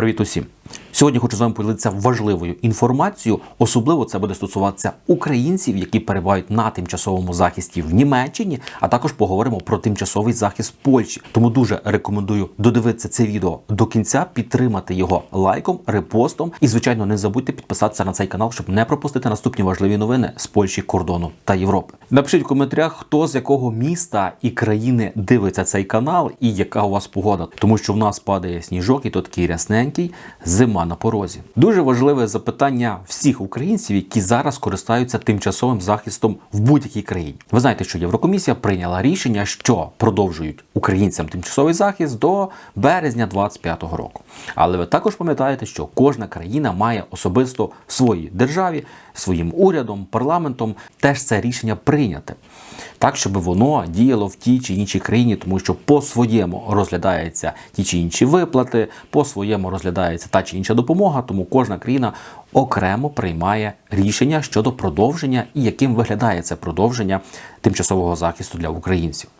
Привіт усім! Сьогодні хочу з вами поділитися важливою інформацією. Особливо це буде стосуватися українців, які перебувають на тимчасовому захисті в Німеччині, а також поговоримо про тимчасовий захист Польщі. Тому дуже рекомендую додивитися це відео до кінця, підтримати його лайком, репостом і, звичайно, не забудьте підписатися на цей канал, щоб не пропустити наступні важливі новини з Польщі, кордону та Європи. Напишіть в коментарях, хто з якого міста і країни дивиться цей канал і яка у вас погода, тому що в нас падає сніжок, і то такий рясненький, зима на порозі. Дуже важливе запитання всіх українців, які зараз користуються тимчасовим захистом в будь-якій країні. Ви знаєте, що Єврокомісія прийняла рішення, що продовжують українцям тимчасовий захист до березня 2025 року. Але ви також пам'ятаєте, що кожна країна має особисто в своїй державі, своїм урядом, парламентом теж це рішення прийняти. Так, щоб воно діяло в тій чи іншій країні, тому що по-своєму розглядаються ті чи інші виплати, по-своєму розглядається та чи інша допомога, тому кожна країна окремо приймає рішення щодо продовження і яким виглядає це продовження тимчасового захисту для українців.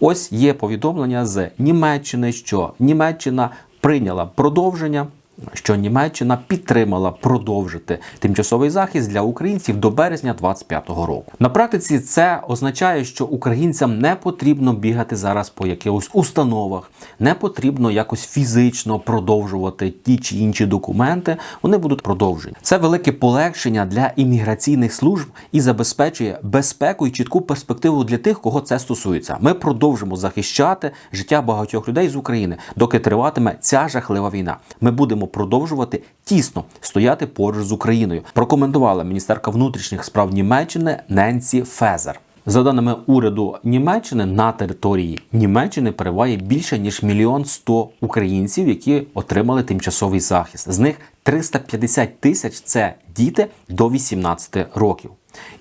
Ось є повідомлення з Німеччини, що Німеччина прийняла продовження що Німеччина підтримала продовжити тимчасовий захист для українців до березня 2025 року. На практиці це означає, що українцям не потрібно бігати зараз по якихось установах, не потрібно якось фізично продовжувати ті чи інші документи. Вони будуть продовжені. Це велике полегшення для імміграційних служб і забезпечує безпеку і чітку перспективу для тих, кого це стосується. Ми продовжимо захищати життя багатьох людей з України, доки триватиме ця жахлива війна. Ми будемо продовжувати тісно стояти поруч з Україною. Прокоментувала міністерка внутрішніх справ Німеччини Ненсі Фезер. За даними уряду Німеччини, на території Німеччини перебуває більше ніж мільйон сто українців, які отримали тимчасовий захист. З них 350 тисяч це діти до 18 років,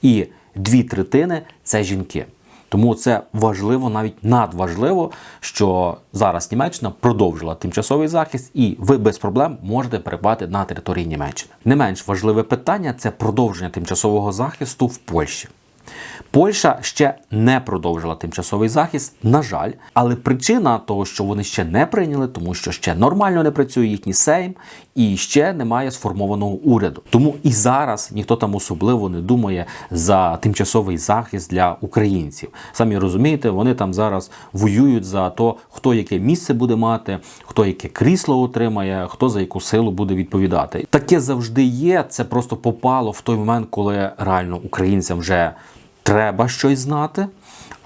і дві третини це жінки. Тому це важливо, навіть надважливо, що зараз Німеччина продовжила тимчасовий захист, і ви без проблем можете перебувати на території Німеччини. Не менш важливе питання це продовження тимчасового захисту в Польщі. Польща ще не продовжила тимчасовий захист, на жаль, але причина того, що вони ще не прийняли, тому що ще нормально не працює їхній сейм і ще немає сформованого уряду. Тому і зараз ніхто там особливо не думає за тимчасовий захист для українців. Самі розумієте, вони там зараз воюють за то, хто яке місце буде мати, хто яке крісло отримає, хто за яку силу буде відповідати. Таке завжди є. Це просто попало в той момент, коли реально українцям вже треба щось знати,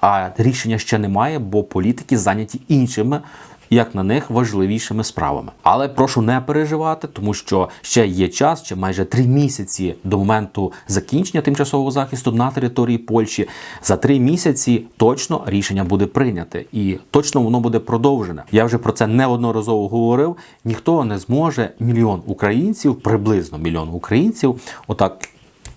а рішення ще немає, бо політики зайняті іншими. Як на них важливішими справами, але прошу не переживати, тому що ще є час, ще майже три місяці до моменту закінчення тимчасового захисту на території Польщі. За три місяці точно рішення буде прийняте і точно воно буде продовжене. Я вже про це неодноразово говорив. Ніхто не зможе мільйон українців, приблизно мільйон українців, отак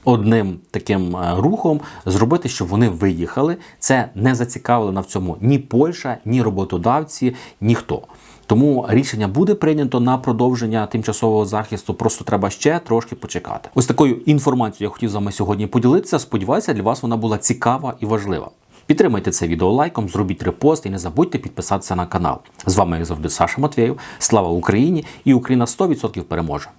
одним таким е, рухом зробити, щоб вони виїхали. Це не зацікавлена в цьому ні Польща, ні роботодавці, ніхто. Тому рішення буде прийнято на продовження тимчасового захисту. Просто треба ще трошки почекати. Ось такою інформацією я хотів з вами сьогодні поділитися. Сподіваюся, для вас вона була цікава і важлива. Підтримайте це відео лайком, зробіть репост і не забудьте підписатися на канал. З вами, як завжди, Саша Матвєєв. Слава Україні! І Україна 100% переможе!